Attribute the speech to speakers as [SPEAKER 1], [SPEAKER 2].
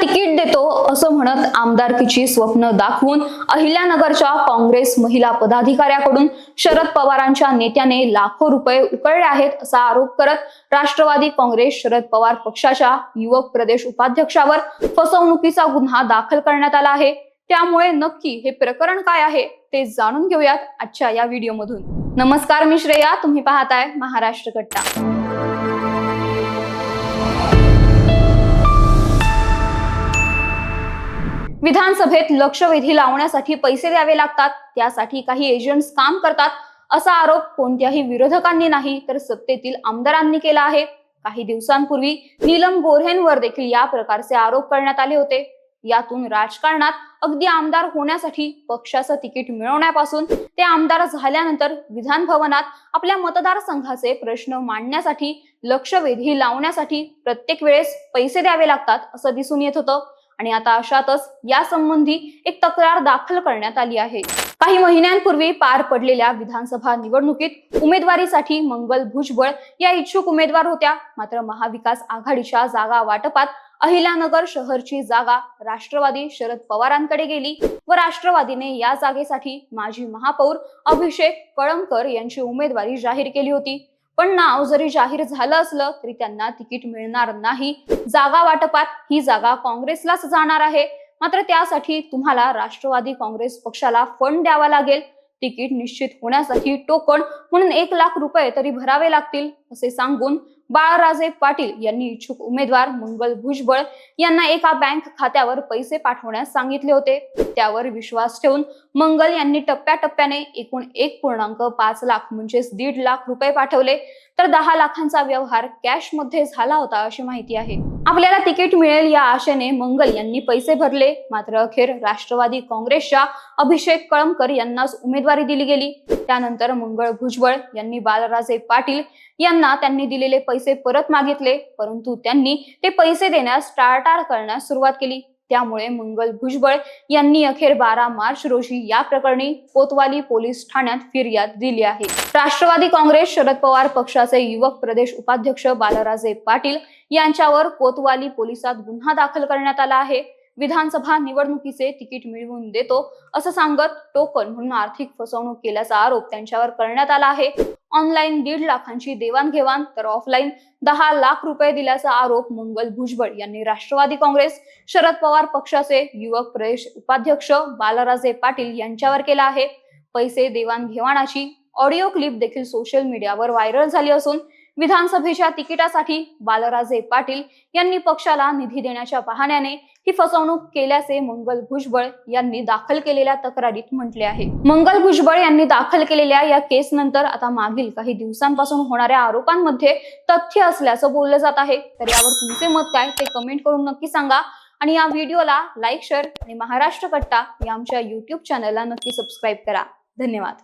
[SPEAKER 1] Ticket देतो असं म्हणत आमदारकीची स्वप्न दाखवून अहिल्यानगरच्या काँग्रेस महिला पदाधिकाऱ्याकडून शरद पवारांच्या नेत्याने लाखो रुपये उकळले आहेत असा आरोप करत राष्ट्रवादी काँग्रेस शरद पवार पक्षाच्या युवक प्रदेश उपाध्यक्षावर फसवणुकीचा गुन्हा दाखल करण्यात आला आहे. त्यामुळे नक्की हे प्रकरण काय आहे ते जाणून घेऊयात आजच्या या व्हिडिओमधून. नमस्कार मी श्रेया. तुम्ही पाहताय महाराष्ट्र कट्टा. विधानसभेत लक्षवेधी लावण्यासाठी पैसे द्यावे लागतात त्यासाठी काही एजंट्स काम करतात असा आरोप कोणत्याही विरोधकांनी नाही तर सत्तेतील आमदारांनी केला आहे. काही दिवसांपूर्वी नीलम गोऱ्हेंवर देखील या प्रकारचे आरोप करण्यात आले होते. यातून राजकारणात अगदी आमदार होण्यासाठी पक्षाचं तिकीट मिळवण्यापासून ते आमदार झाल्यानंतर विधान भवनात आपल्या मतदारसंघाचे प्रश्न मांडण्यासाठी लक्षवेधी लावण्यासाठी प्रत्येक वेळेस पैसे द्यावे लागतात असं दिसून येत होतं. आणि आता अशातच यासंबंधी एक तक्रार दाखल करण्यात आली आहे. काही महिन्यांपूर्वी पार पडलेल्या विधानसभा निवडणुकीत उमेदवारीसाठी मंगल भुजबळ या इच्छुक उमेदवार होत्या. मात्र महाविकास आघाडीच्या जागा वाटपात अहिल्यानगर शहरची जागा राष्ट्रवादी शरद पवारांकडे गेली व राष्ट्रवादीने या जागेसाठी माजी महापौर अभिषेक कळमकर यांची उमेदवारी जाहीर केली होती. पण नाव जरी जाहीर झालं असलं तरी त्यांना तिकीट मिळणार नाही. जागा वाटपात ही जागा काँग्रेसलाच जाणार आहे. मात्र त्यासाठी तुम्हाला राष्ट्रवादी काँग्रेस पक्षाला फंड द्यावा लागेल. तिकीट निश्चित होण्यासाठी टोकन म्हणून एक लाख रुपये तरी भरावे लागतील असे सांगून बाळराजे पाटील यांनी इच्छुक उमेदवार मंगल भुजबळ यांना एका बँक खात्यावर पैसे पाठवण्यास सांगितले होते. त्यावर विश्वास ठेवून मंगल यांनी टप्प्याटप्प्याने एकूण एक पूर्णांक पाच लाख म्हणजेच दीड लाख रुपये पाठवले. तर दहा लाखांचा व्यवहार कॅशमध्ये झाला होता अशी माहिती आहे. आपल्याला तिकीट मिळेल या आशेने मंगल यांनी पैसे भरले. मात्र अखेर राष्ट्रवादी काँग्रेसच्या अभिषेक कळमकर यांनाच उमेदवारी दिली गेली. त्यानंतर मंगळ भुजबळ यांनी बालराजे पाटील यांना त्यांनी दिलेले पैसे परत मागितले. परंतु त्यांनी ते पैसे देण्यास टाळटाळ करण्यास सुरुवात केली. त्यामुळे मंगल भुजबळ यांनी अखेर बारा मार्च रोजी या प्रकरणी कोतवाली पोलीस ठाण्यात फिर्याद दिली आहे. राष्ट्रवादी काँग्रेस शरद पवार पक्षाचे युवक प्रदेश उपाध्यक्ष बालराजे पाटील यांच्यावर कोतवाली पोलिसात गुन्हा दाखल करण्यात आला आहे. विधानसभा निवडणुकीचे तिकीट मिळवून देतो असं सांगत टोकन म्हणून आर्थिक फसवणूक केल्याचा आरोप त्यांच्यावर करण्यात आला आहे. ऑनलाईन दीड लाखांची देवाणघेवाण तर ऑफलाईन दहा लाख रुपये दिल्याचा आरोप मंगल भुजबळ यांनी राष्ट्रवादी काँग्रेस शरद पवार पक्षाचे युवक प्रदेश उपाध्यक्ष बालराजे पाटील यांच्यावर केला आहे. पैसे देवाणघेवाणाची ऑडिओ क्लिप देखील सोशल मीडियावर व्हायरल झाली असून विधानसभेच्या तिकिटासाठी बालराजे पाटील यांनी पक्षाला निधी देण्याच्या पाहण्याने ही फसवणूक केल्याचे मंगल भुजबळ यांनी दाखल केलेल्या तक्रारीत म्हटले आहे. मंगल भुजबळ यांनी दाखल केलेल्या या केस नंतर आता मागील काही दिवसांपासून होणाऱ्या आरोपांमध्ये तथ्य असल्याचं बोललं जात आहे. तर यावर तुमचे मत काय ते कमेंट करून नक्की सांगा. आणि या व्हिडिओला लाईक शेअर आणि महाराष्ट्र कट्टा या आमच्या युट्यूब चॅनलला नक्की सबस्क्राईब करा. धन्यवाद.